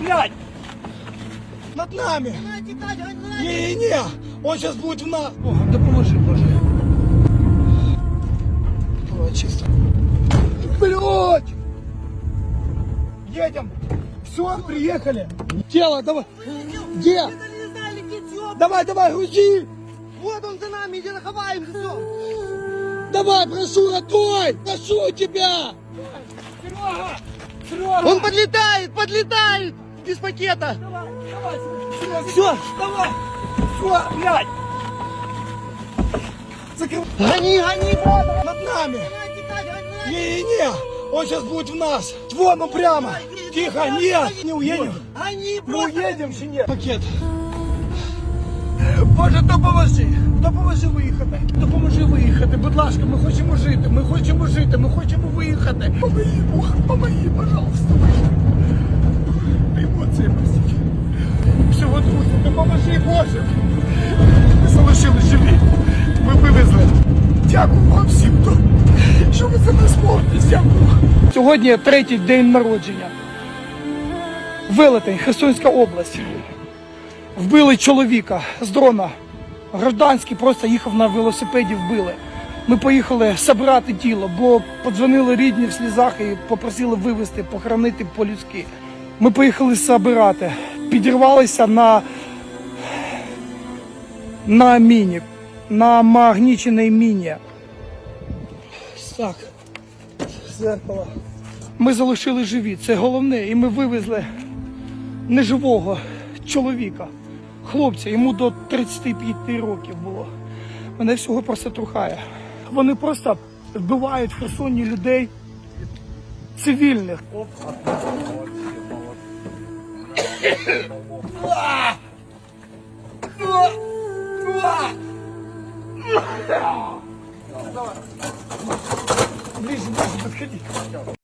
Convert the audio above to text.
блядь! Над нами! Не-не-не! Он сейчас будет в нас! Богом, допоможи, Боже! Давай, чисто. Блядь! Едем! Все, приехали! Тело, давай! Где? Давай, давай, грузи! Вот он за нами, иди наховаемся, все. Давай, прошу, Ратой! Прошу тебя! Серега! Серега! Он подлетает, подлетает без пакета. Давай, давай, Серега! Все, Давай! Все, блядь! Закрывай! гони, гони, брат. Над нами! Давай, тікай, давай, давай. Не-не-не! Он сейчас будет в нас! Вон он прямо! Тихо, нет! Не уедем! Гони, Мы просто. уедем чи ні? Пакет. Боже, допоможи! Допоможи виїхати! Допоможи виїхати, будь ласка, ми хочемо жити, ми хочемо жити, ми хочемо виїхати. Помоги, Бог, помоги, пожалуйста, Виїхати. Емоції простіть. Всього друзі, допоможи, Боже! Ми залишили живі. Ми вивезли. Дякую вам всім, що ви це не зможете. Дякую. Сьогодні третій день народження. Велетень, Херсонська область. Вбили чоловіка з дрона. Гражданський просто їхав на велосипеді, вбили. Ми поїхали забрати тіло, бо подзвонили рідні в слізах і попросили вивезти, похоронити по-людськи. Ми поїхали забирати. Підірвалися на, на міні, на магніченій міні. Так, зеркало. Ми залишили живі, це головне, і ми вивезли неживого чоловіка, хлопця, йому до 35 років було. Мене всього просто трухає. Вони просто вбивають в Херсоні людей цивільних. 我饿哇，饿饿啊。哎呀，你知道吧？为什么为跟你开玩笑？